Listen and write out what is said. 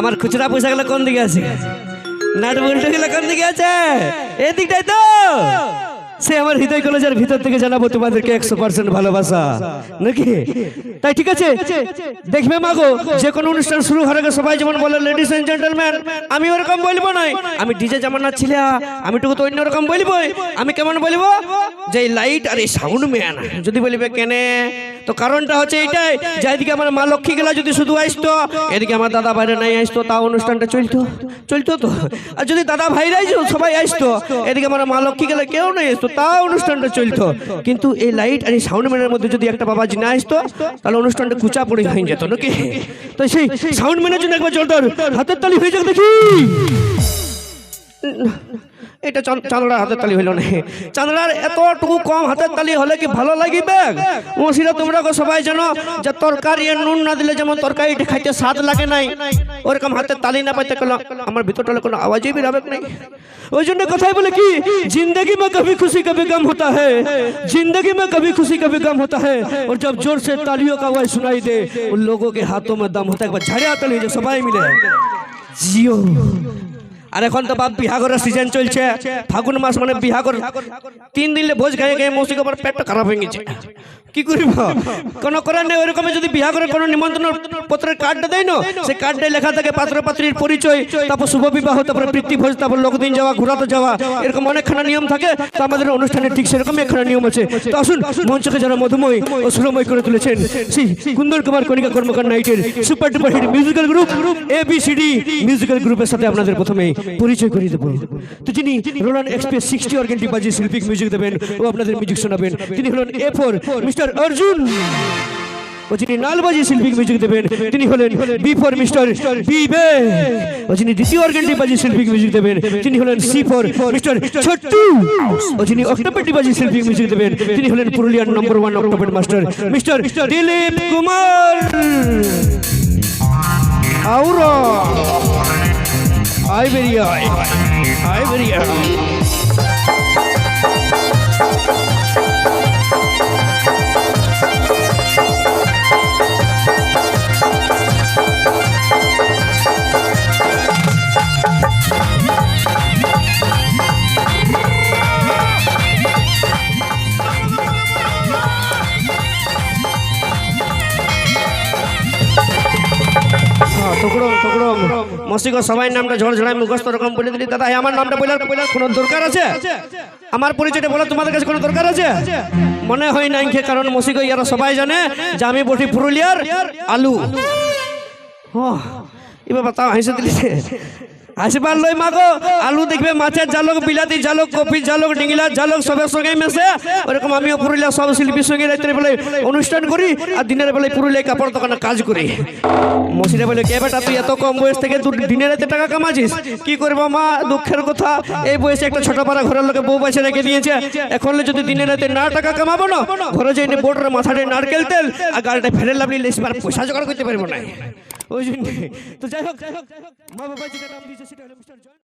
আমার খুচরা পয়সা গুলো কোন দিকে আছে? নাট উল্টো গেলে কোন দিকে আছে? এদিকটাই তো! সে আমার হৃদয় কলেজের ভিতর থেকে জানাব তোমাদেরকে একশো পার্সেন্ট ভালোবাসা। নাকি? তাই ঠিক আছে? দেখবে মাগো যে কোনো অনুষ্ঠান শুরু হওয়ার আগে সবাই যেমন বলে লেডিস এন্ড জেন্টলম্যান আমি ওরকম বলব নয়। আমি ডিজে জামানার ছিল আমি টুকু তো অন্যরকম বলব আমি কেমন বলব? যে লাইট আর এই সাউন্ড ম্যান যদি বলবে কেনে? তো কারণটা হচ্ছে এইটাই, যে এদিকে আমার মা লক্ষ্মী গেলা যদি শুধু আসতো, এদিকে আমার দাদা বাইরে নাই আসতো, তাও অনুষ্ঠানটা চলতো চলতো তো। আর যদি দাদা ভাইরাই সবাই আসতো, এদিকে আমার মা লক্ষ্মী গেলে কেউ নাই আসতো তাও অনুষ্ঠানটা চলতো। কিন্তু এই লাইট আর এই সাউন্ড ম্যানের মধ্যে যদি একটা বাবাজি না আসতো, তাহলে অনুষ্ঠানটা কুচা পড়ে হয়ে যেত নাকি? তো সেই সাউন্ড ম্যানের জন্য একবার জলটার হাতের তালি হয়ে যাক দেখি। এটা চান- চাঁদড়ার হাতের তালি হইল না চাঁদড়ার এতটুকু কম হাতের তালি হলে কি ভালো লাগিবে মসিরা তোমরা গো সবাই জানো যে তরকারি আর নুন না দিলে যেমন তরকারিটা খাইতে স্বাদ লাগে নাই ওরকম হাতের তালি না পাইতে গেল আমার ভিতরটা কোনো আওয়াজই বেরাবে নাই ওই জন্য কথাই বলে কি जिंदगी में कभी खुशी कभी गम होता है जिंदगी में कभी खुशी कभी गम होता है और जब जोर से तालियों का आवाज सुनाई दे उन लोगों के हाथों में दम होता है एक बार झाड़िया ताली जो सबाई मिले জিও আর এখন তো বাপ বিহাগরের সিজন চলছে। ফাগুন মাস মানে বিহাগর তিন দিলে ভোজ খাই খাই মৌসিক আবার পেটটা খারাপ হয়ে গেছে। কি করিব? কোন করার নেই ওইরকম যদি বিহাগরের কোনো নিমন্ত্রণ পত্রের কার্ডটা দেয় না, সেই কার্ডে লেখা থাকে পাত্র পাত্রীর পরিচয়, তারপর শুভ বিবাহ, তারপর প্রীতি ভোজ, তারপর লোকদিন যাওয়া, ঘোরাতে যাওয়া, এরকম অনেকখানা নিয়ম থাকে। তো আমাদের অনুষ্ঠানে ঠিক সেরকম একখানা নিয়ম আছে। তো আসুন মঞ্চকে যারা মধুময় ও সুরময় করে তুলেছেন, Shri Kundar Kumar Kanika Karmakar নাইটের super duper hit musical group A B musical গ্রুপের সাথে আপনাদের প্রথমে পরিচয় করিয়ে দেবো। তো যিনি রোলান এক্সপ্রেস সিক্সটি অর্গেন্টি বাজি শিল্পিক মিউজিক দেবেন ও আপনাদের মিউজিক শোনাবেন তিনি হলেন এ ফোর মিস্টার অর্জুন ও যিনি নালবাজি শিল্পিক মিউজিক দেবেন তিনি হলেন বি ফর মিস্টার বিবে ও যিনি দ্বিতীয় অর্গেন্টি বাজি শিল্পিক মিউজিক দেবেন তিনি হলেন সি ফর মিস্টার ছোট্টু ও যিনি অক্টোপেটি বাজি শিল্পিক মিউজিক দেবেন তিনি হলেন পুরুলিয়ার number one octopad master mister Dilip Kumar আউরা Hi video. Hi video. টুকরম টুকরম মসিগো সবাই নামটা ঝড় ঝড়াই মুখস্থ রকম বলে দিলি। দাদা আমার নামটা বলার বলার কোনো দরকার আছে? আমার পরিচয়টা বলার তোমাদের কাছে কোনো দরকার আছে? মনে হয় খে কারণ মসিক ইয়ারা সবাই জানে যে আমি বটি পুরুলিয়ার আলু। ও এবার বাতাও হাসে আসবার লই মাগো, আলু দেখবে, মাছের জালক বিলাতি জালক কপি জালক ডিঙ্গিলার জালক সবের সঙ্গে মেশে। ওরকম আমিও পুরুলিয়া সব শিল্পীর সঙ্গে রাত্রে বেলায় অনুষ্ঠান করি আর দিনের বেলায় পুরুলিয়া কাপড় দোকানে কাজ করি। মসিরা বলে কে বেটা, তুই এত কম বয়স থেকে দিনে রাতে টাকা কামাছিস কি করব মা? দুঃখের কথা। এই বয়সে একটা ছোট পাড়া ঘরের লোকে বউ বাচ্চা রেখে দিয়েছে। এখন যদি দিনে রাতে না টাকা কামাবো না, ঘরে যাই বোর্ডের মাথাটা নারকেল তেল আর গাড়িটা ফেলে লাভলি পয়সা জোগাড় করতে পারব না। ওই জন্য। তো যাই হোক মা বাবা যেটা নাম দিয়েছে সেটা হলো মিস্টার জয়